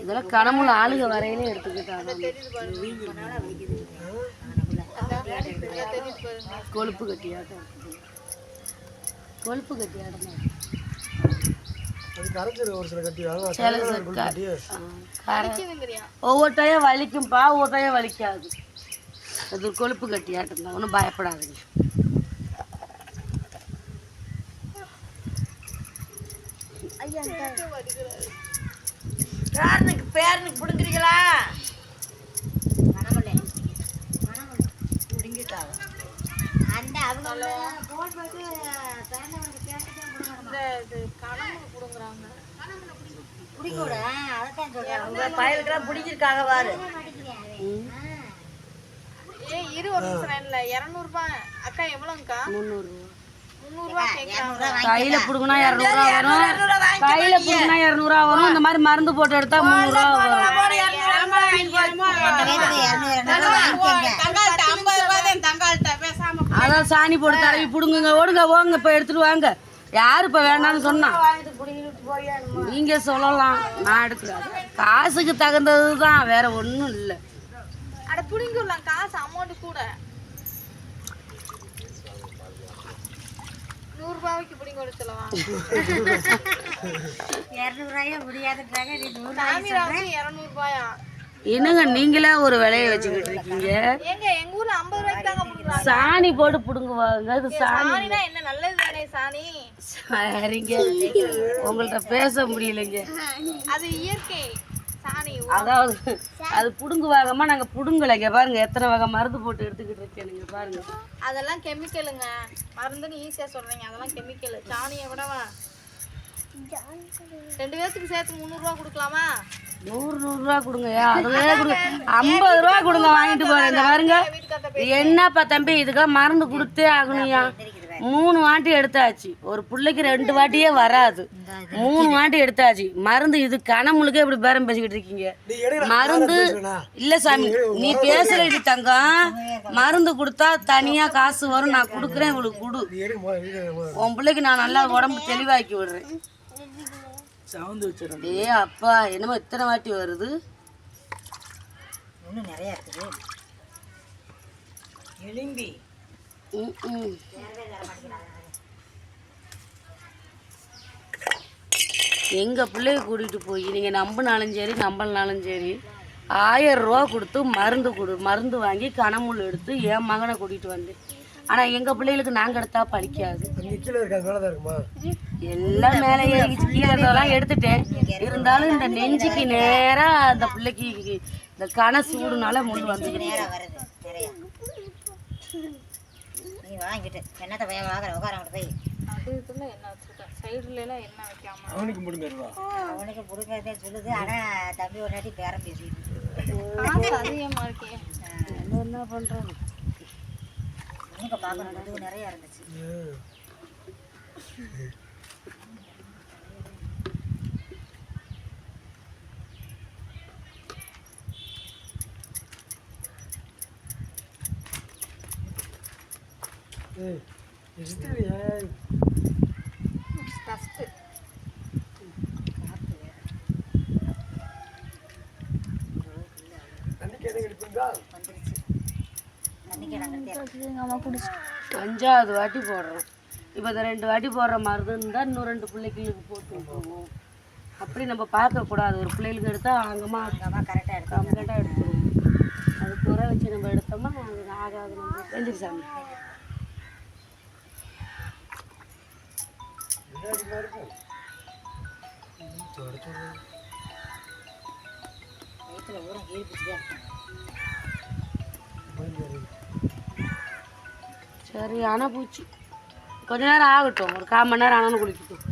இதெல்லாம் கனமுள்ள ஆளுங்க வரையிலே எடுத்துக்கிட்டாங்க கொழுப்பு கட்டியாட்டம். இருக்குது. கொழுப்பு கட்டியாட்டம். ஒவ்வொரு டைம் வலிக்கும்பா ஒவ்வொரு டைம் வலிக்காது. அது ஒரு கொழுப்பு கட்டியாட்டம் தான். ஒன்றும் பயப்படாதீங்க. பேரனுக்கு பேரனுக்கு பிடுங்குறீங்களா? பிடுங்கிட்டாங்க அந்த அவங்க போன் போட்டு பிறந்தவனுக்கு கேட்டுட்டு பிடிக்கூட அதைத்தான் சொல்றேன். உங்க பயலுக்கெல்லாம் பாரு. இரு ஒரு நிமிஷம் இல்ல இரநூறுபா. அக்கா எவ்வளோங்கக்கா? முந்நூறுபா கேட்குறாங்க கையில புடுங்கினா இரநூறுவா வரும். கையில புடுங்கினா இரநூறுவா வரும். இந்த மாதிரி மருந்து போட்டு எடுத்தா முந்நூறுரூவா வரும். அதான் சாணி போட்டு தடவி புடுங்குங்க ஓடுங்க ஓடுங்க இப்போ எடுத்துட்டு வாங்க. யாரு இப்போ வேண்டாம்னு சொன்னா? நீங்க சொல்லலாம். நான் எடுக்கூடாது காசுக்கு தகுந்தது தான் வேற ஒன்றும் இல்லை. அட பிடிங்கிடலாம். காசு அமௌண்ட் கூட. நூறுரூபாய்க்கு பிடிங்க கொடுத்துலவா இரநூறுவாயே முடியாதுன்றாங்க. நீ நூறு சாமிராவுக்கு இரநூறுபாயா? என்னங்க நீங்களே ஒரு விலைய வச்சுக்கிட்டு இருக்கீங்க? எங்க ஊர்ல ஐம்பது ரூபாய்க்கு தாங்க பிடிக்கிறாங்க சாணி போட்டு புடுங்குவாங்க. அது சாணி. சாணினா என்ன நல்லது தானே சாணி? சரிங்க. உங்கள்ட்ட பேச முடியலைங்க. அது இயற்கை. அதாவது அது புடுங்குவாங்கம்மா நாங்க புடுங்கலைங்க பாருங்க எத்தனை வகை மருந்து போட்டு எடுத்துக்கிட்டு இருக்கேனுங்க பாருங்க. அதெல்லாம் கெமிக்கலுங்க. மருந்துன்னு ஈஸியா சொல்றீங்க. அதெல்லாம் கெமிக்கல். சாணியை விடவா? ரெண்டு பேர்த்துக்கு சேர்த்து முந்நூறுரூவா கொடுக்கலாமா? நூறு நூறுரூவா கொடுங்க. அதுவே கொடுங்க. ஐம்பது ரூபா கொடுங்க வாங்கிட்டு போறேன். இந்த பாருங்க. என்னப்பா தம்பி இதுக்கெல்லாம் மருந்து கொடுத்தே ஆகணும்யா? மூணு வாட்டி எடுத்தாச்சு. ஒரு பிள்ளைக்கு ரெண்டு வாட்டியே வராது. மூணு வாட்டி எடுத்தாச்சு. மருந்து இது கணமுழுக்க இப்படி பேரம் பேசிக்கிட்டு இருக்கீங்க. மருந்து இல்ல சாமி நீ பேசுறது தங்கம் மருந்து கொடுத்தா தனியா காசு வரும். நான் கொடுக்குறேன் இவளுக்கு கொடு. உன் பிள்ளைக்கு நான் நல்லா உடம்பு தெளிவாக்கி விடுறேன். ஏ அப்பா என்னமோ இத்தனை வாட்டி வருது. இன்னும் நிறைய இருக்குது. எலும்பி. எங்கள் பிள்ளைய கூட்டிகிட்டு போய் நீங்கள் நம்பினாலும் சரி நம்பலனாலும் சரி ஆயிரம் ரூபா கொடுத்து மருந்து கொடு மருந்து வாங்கி கனமுள் எடுத்து என் மகனை கூட்டிகிட்டு வந்தேன் ஆனால் எங்கள் பிள்ளைகளுக்கு நாங்கள் எடுத்தா படிக்காது எல்லாம் மேலே ஏறிச்சு கீழே இருந்ததெல்லாம் எடுத்துட்டேன். இருந்தாலும் இந்த நெஞ்சுக்கு நேராக அந்த பிள்ளைக்கு இந்த கன சூடுனால முள் வந்துக்கிட்டு நேரம் வருது நிறைய வாங்கிட்டு என்னத்தை போய் வாங்குற உட்காரங்கிட்ட போய். அது இதுல என்ன வச்சிருக்கேன் சைடுல எல்லாம் என்ன வைக்காம? அவனுக்கு முடிஞ்சிருவா அவனுக்கு பிடிக்கிறதே சொல்லுது. ஆனா தம்பி ஒரு நாட்டி பேரம் பேசிட்டு காசு அதிகமா இருக்கே. என்ன பண்றது உனக்கு பார்க்கணும் நிறைய இருந்துச்சு. நாங்கள் அஞ்சாவது வாட்டி போடுறேன் இப்போ இந்த ரெண்டு வாட்டி போடுற மாதிரி இருந்தால் இன்னும் ரெண்டு பிள்ளைகளுக்கு போட்டு விட்டுருவோம் அப்படி நம்ம பார்க்கக்கூடாது ஒரு பிள்ளைகளுக்கு எடுத்தால் அங்கமாக அம்மா கரெக்டாக எடுத்து கம்ப்ளீட்டாக எடுத்துருவோம் அது குறை வச்சு நம்ம எடுத்தோம்னா அது ஆகாது நம்ம எந்திரி சரி ஆனால் பூச்சி. கொஞ்ச நேரம் ஆகட்டும். ஒரு கால் மணி நேரம் ஆனாலும் குளிக்கட்டும்.